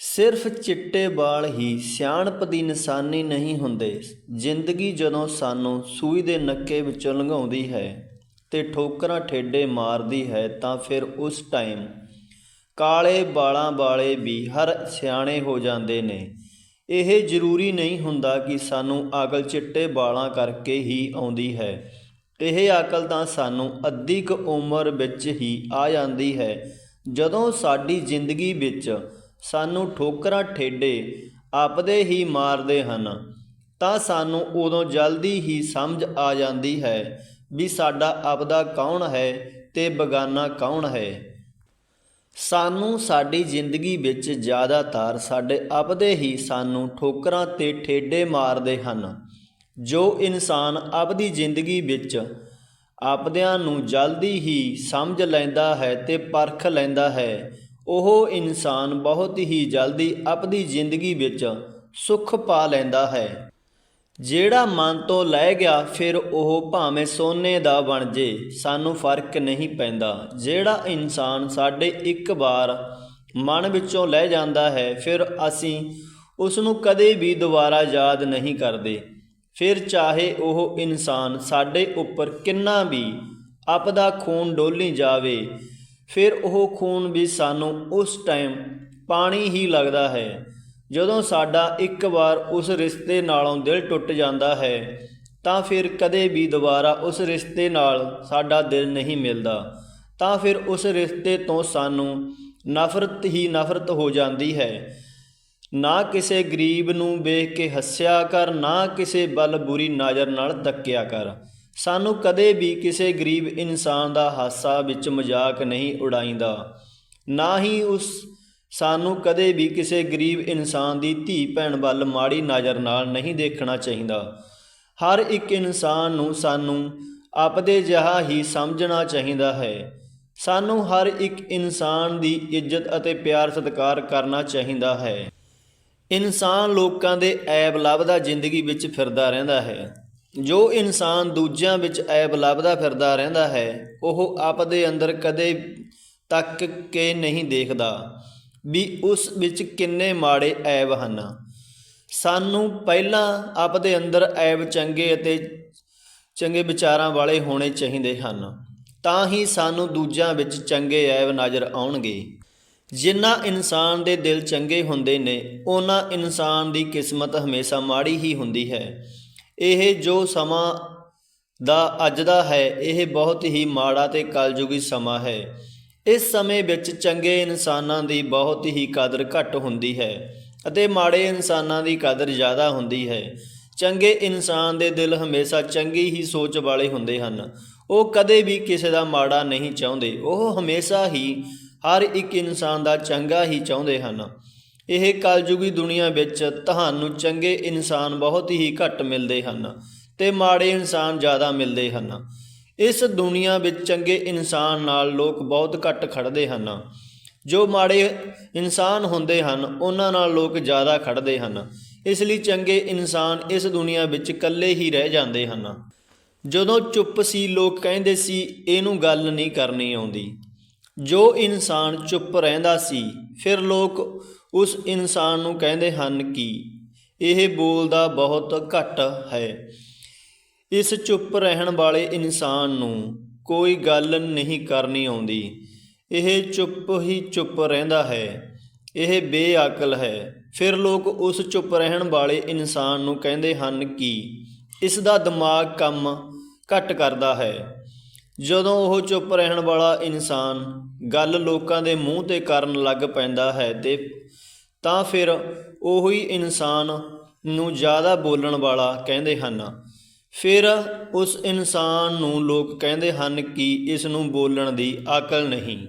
ਸਿਰਫ ਚਿੱਟੇ ਵਾਲ ਹੀ ਸਿਆਣਪ ਦੀ ਨਿਸ਼ਾਨੀ ਨਹੀਂ ਹੁੰਦੇ। ਜ਼ਿੰਦਗੀ ਜਦੋਂ ਸਾਨੂੰ ਸੂਈ ਦੇ ਨੱਕੇ ਵਿੱਚੋਂ ਲੰਘਾਉਂਦੀ ਹੈ ਤੇ ਠੋਕਰਾਂ ਠੇਡੇ ਮਾਰਦੀ ਹੈ ਤਾਂ ਫਿਰ ਉਸ ਟਾਈਮ ਕਾਲੇ ਵਾਲਾਂ ਵਾਲੇ ਵੀ ਹਰ ਸਿਆਣੇ ਹੋ ਜਾਂਦੇ ਨੇ। ਇਹ ਜ਼ਰੂਰੀ ਨਹੀਂ ਹੁੰਦਾ ਕਿ ਸਾਨੂੰ ਅਕਲ ਚਿੱਟੇ ਵਾਲਾਂ ਕਰਕੇ ਹੀ ਆਉਂਦੀ ਹੈ। ਇਹ ਅਕਲ ਤਾਂ ਸਾਨੂੰ ਅੱਧੀ ਕੁ ਉਮਰ ਵਿੱਚ ਹੀ ਆ ਜਾਂਦੀ ਹੈ। ਜਦੋਂ ਸਾਡੀ ਜ਼ਿੰਦਗੀ ਵਿੱਚ ਸਾਨੂੰ ਠੋਕਰਾਂ ਠੇਡੇ ਆਪਦੇ ਹੀ ਮਾਰਦੇ ਹਨ, ਤਾਂ ਸਾਨੂੰ ਉਦੋਂ ਜਲਦੀ ਹੀ ਸਮਝ ਆ ਜਾਂਦੀ ਹੈ ਵੀ ਸਾਡਾ ਆਪਦਾ ਕੌਣ ਹੈ ਤੇ ਬਗਾਨਾ ਕੌਣ ਹੈ। ਸਾਨੂੰ ਸਾਡੀ ਜ਼ਿੰਦਗੀ ਵਿੱਚ ਜ਼ਿਆਦਾਤਰ ਸਾਡੇ ਆਪਦੇ ਹੀ ਸਾਨੂੰ ਠੋਕਰਾਂ ਤੇ ਠੇਡੇ ਮਾਰਦੇ ਹਨ, ਜੋ ਇਨਸਾਨ ਆਪਦੀ ਜ਼ਿੰਦਗੀ ਵਿੱਚ ਆਪਦਿਆਂ ਨੂੰ ਜਲਦੀ ਹੀ ਸਮਝ ਲੈਂਦਾ ਹੈ ਤੇ ਪਰਖ ਲੈਂਦਾ ਹੈ ਉਹ ਇਨਸਾਨ ਬਹੁਤ ਹੀ ਜਲਦੀ ਆਪਦੀ ਜ਼ਿੰਦਗੀ ਵਿੱਚ ਸੁੱਖ ਪਾ ਲੈਂਦਾ ਹੈ। ਜਿਹੜਾ ਮਨ ਤੋਂ ਲੈ ਗਿਆ, ਫਿਰ ਉਹ ਭਾਵੇਂ ਸੋਨੇ ਦਾ ਬਣ ਜੇ, ਸਾਨੂੰ ਫ਼ਰਕ ਨਹੀਂ ਪੈਂਦਾ। ਜਿਹੜਾ ਇਨਸਾਨ ਸਾਡੇ ਇੱਕ ਵਾਰ ਮਨ ਵਿੱਚੋਂ ਲੈ ਜਾਂਦਾ ਹੈ, ਫਿਰ ਅਸੀਂ ਉਸ ਨੂੰ ਕਦੇ ਵੀ ਦੁਬਾਰਾ ਯਾਦ ਨਹੀਂ ਕਰਦੇ। ਫਿਰ ਚਾਹੇ ਉਹ ਇਨਸਾਨ ਸਾਡੇ ਉੱਪਰ ਕਿੰਨਾ ਵੀ ਆਪਦਾ ਖੂਨ ਡੋਲੀ ਜਾਵੇ ਫਿਰ ਉਹ ਖੂਨ ਵੀ ਸਾਨੂੰ ਉਸ ਟਾਈਮ ਪਾਣੀ ਹੀ ਲੱਗਦਾ ਹੈ, ਜਦੋਂ ਸਾਡਾ ਇੱਕ ਵਾਰ ਉਸ ਰਿਸ਼ਤੇ ਨਾਲੋਂ ਦਿਲ ਟੁੱਟ ਜਾਂਦਾ ਹੈ, ਤਾਂ ਫਿਰ ਕਦੇ ਵੀ ਦੁਬਾਰਾ ਉਸ ਰਿਸ਼ਤੇ ਨਾਲ ਸਾਡਾ ਦਿਲ ਨਹੀਂ ਮਿਲਦਾ। ਤਾਂ ਫਿਰ ਉਸ ਰਿਸ਼ਤੇ ਤੋਂ ਸਾਨੂੰ ਨਫ਼ਰਤ ਹੀ ਨਫ਼ਰਤ ਹੋ ਜਾਂਦੀ ਹੈ। ਨਾ ਕਿਸੇ ਗਰੀਬ ਨੂੰ ਵੇਖ ਕੇ ਹੱਸਿਆ ਕਰ, ਨਾ ਕਿਸੇ ਬਲ ਬੁਰੀ ਨਜ਼ਰ ਨਾਲ ਤੱਕਿਆ ਕਰ। ਸਾਨੂੰ ਕਦੇ ਵੀ ਕਿਸੇ ਗਰੀਬ ਇਨਸਾਨ ਦਾ ਹਾਸਾ ਵਿੱਚ ਮਜ਼ਾਕ ਨਹੀਂ ਉਡਾਈਂਦਾ। ਨਾ ਹੀ ਉਸ ਸਾਨੂੰ ਕਦੇ ਵੀ ਕਿਸੇ ਗਰੀਬ ਇਨਸਾਨ ਦੀ ਧੀ ਭੈਣ ਵੱਲ ਮਾੜੀ ਨਜ਼ਰ ਨਾਲ ਨਹੀਂ ਦੇਖਣਾ ਚਾਹੀਦਾ। ਹਰ ਇੱਕ ਇਨਸਾਨ ਨੂੰ ਸਾਨੂੰ ਆਪਦੇ ਜਿਹਾ ਹੀ ਸਮਝਣਾ ਚਾਹੀਦਾ ਹੈ। ਸਾਨੂੰ ਹਰ ਇੱਕ ਇਨਸਾਨ ਦੀ ਇੱਜ਼ਤ ਅਤੇ ਪਿਆਰ ਸਤਿਕਾਰ ਕਰਨਾ ਚਾਹੀਦਾ ਹੈ। ਇਨਸਾਨ ਲੋਕਾਂ ਦੇ ਐਬ ਲੱਭਦਾ ਜ਼ਿੰਦਗੀ ਵਿੱਚ ਫਿਰਦਾ ਰਹਿੰਦਾ ਹੈ। ਜੋ ਇਨਸਾਨ ਦੂਜਿਆਂ ਵਿੱਚ ਐਬ ਲੱਭਦਾ ਫਿਰਦਾ ਰਹਿੰਦਾ ਹੈ, ਉਹ ਆਪਦੇ ਅੰਦਰ ਕਦੇ ਤੱਕ ਕੇ ਨਹੀਂ ਦੇਖਦਾ ਵੀ ਉਸ ਵਿੱਚ ਕਿੰਨੇ ਮਾੜੇ ਐਬ ਹਨ। ਸਾਨੂੰ ਪਹਿਲਾਂ ਆਪਦੇ ਅੰਦਰ ਐਬ ਚੰਗੇ ਅਤੇ ਚੰਗੇ ਵਿਚਾਰਾਂ ਵਾਲੇ ਹੋਣੇ ਚਾਹੀਦੇ ਹਨ, ਤਾਂ ਹੀ ਸਾਨੂੰ ਦੂਜਿਆਂ ਵਿੱਚ ਚੰਗੇ ਐਬ ਨਜ਼ਰ ਆਉਣਗੇ। ਜਿਨ੍ਹਾਂ ਇਨਸਾਨ ਦੇ ਦਿਲ ਚੰਗੇ ਹੁੰਦੇ ਨੇ ਉਹਨਾਂ ਇਨਸਾਨ ਦੀ ਕਿਸਮਤ ਹਮੇਸ਼ਾ ਮਾੜੀ ਹੀ ਹੁੰਦੀ ਹੈ। ਇਹ ਜੋ ਸਮਾਂ ਦਾ ਅੱਜ ਦਾ ਹੈ, ਇਹ ਬਹੁਤ ਹੀ ਮਾੜਾ ਤੇ ਕਲਯੁਗੀ ਸਮਾਂ ਹੈ। ਇਸ ਸਮੇਂ ਵਿੱਚ ਚੰਗੇ ਇਨਸਾਨਾਂ ਦੀ ਬਹੁਤ ਹੀ ਕਦਰ ਘੱਟ ਹੁੰਦੀ ਹੈ ਅਤੇ ਮਾੜੇ ਇਨਸਾਨਾਂ ਦੀ ਕਦਰ ਜ਼ਿਆਦਾ ਹੁੰਦੀ ਹੈ। ਚੰਗੇ ਇਨਸਾਨ ਦੇ ਦਿਲ ਹਮੇਸ਼ਾ ਚੰਗੀ ਹੀ ਸੋਚ ਵਾਲੇ ਹੁੰਦੇ ਹਨ। ਉਹ ਕਦੇ ਵੀ ਕਿਸੇ ਦਾ ਮਾੜਾ ਨਹੀਂ ਚਾਹੁੰਦੇ। ਉਹ ਹਮੇਸ਼ਾ ਹੀ ਹਰ ਇੱਕ ਇਨਸਾਨ ਦਾ ਚੰਗਾ ਹੀ ਚਾਹੁੰਦੇ ਹਨ। ਇਹ ਕਲਯੁਗੀ ਦੁਨੀਆ ਵਿੱਚ ਤੁਹਾਨੂੰ ਚੰਗੇ ਇਨਸਾਨ ਬਹੁਤ ਹੀ ਘੱਟ ਮਿਲਦੇ ਹਨ ਤੇ ਮਾੜੇ ਇਨਸਾਨ ਜ਼ਿਆਦਾ ਮਿਲਦੇ ਹਨ। ਇਸ ਦੁਨੀਆ ਵਿੱਚ ਚੰਗੇ ਇਨਸਾਨ ਨਾਲ ਲੋਕ ਬਹੁਤ ਘੱਟ ਖੜਦੇ ਹਨ। ਜੋ ਮਾੜੇ ਇਨਸਾਨ ਹੁੰਦੇ ਹਨ, ਉਹਨਾਂ ਨਾਲ ਲੋਕ ਜ਼ਿਆਦਾ ਖੜਦੇ ਹਨ। ਇਸ ਲਈ ਚੰਗੇ ਇਨਸਾਨ ਇਸ ਦੁਨੀਆ ਵਿੱਚ ਇਕੱਲੇ ਹੀ ਰਹਿ ਜਾਂਦੇ ਹਨ। ਜਦੋਂ ਚੁੱਪ ਸੀ, ਲੋਕ ਕਹਿੰਦੇ ਸੀ, ਇਹਨੂੰ ਗੱਲ ਨਹੀਂ ਕਰਨੀ ਆਉਂਦੀ। ਜੋ ਇਨਸਾਨ ਚੁੱਪ ਰਹਿੰਦਾ ਸੀ, ਫਿਰ ਲੋਕ ਉਸ ਇਨਸਾਨ ਨੂੰ ਕਹਿੰਦੇ ਹਨ ਕਿ ਇਹ ਬੋਲਦਾ ਬਹੁਤ ਘੱਟ ਹੈ। ਇਸ ਚੁੱਪ ਰਹਿਣ ਵਾਲੇ ਇਨਸਾਨ ਨੂੰ ਕੋਈ ਗੱਲ ਨਹੀਂ ਕਰਨੀ ਆਉਂਦੀ। ਇਹ ਚੁੱਪ ਹੀ ਚੁੱਪ ਰਹਿੰਦਾ ਹੈ। ਇਹ ਬੇਅਕਲ ਹੈ। ਫਿਰ ਲੋਕ ਉਸ ਚੁੱਪ ਰਹਿਣ ਵਾਲੇ ਇਨਸਾਨ ਨੂੰ ਕਹਿੰਦੇ ਹਨ ਕਿ ਇਸ ਦਾ ਦਿਮਾਗ ਕੰਮ ਘੱਟ ਕਰਦਾ ਹੈ। ਜਦੋਂ ਉਹ ਚੁੱਪ ਰਹਿਣ ਵਾਲਾ ਇਨਸਾਨ ਗੱਲ ਲੋਕਾਂ ਦੇ ਮੂੰਹ ਤੇ ਕਰਨ ਲੱਗ ਪੈਂਦਾ ਹੈ ਤੇ ਤਾਂ ਫਿਰ ਉਹੀ ਇਨਸਾਨ ਨੂੰ ਜ਼ਿਆਦਾ ਬੋਲਣ ਵਾਲਾ ਕਹਿੰਦੇ ਹਨ। ਫਿਰ ਉਸ ਇਨਸਾਨ ਨੂੰ ਲੋਕ ਕਹਿੰਦੇ ਹਨ ਕਿ ਇਸ ਨੂੰ ਬੋਲਣ ਦੀ ਅਕਲ ਨਹੀਂ।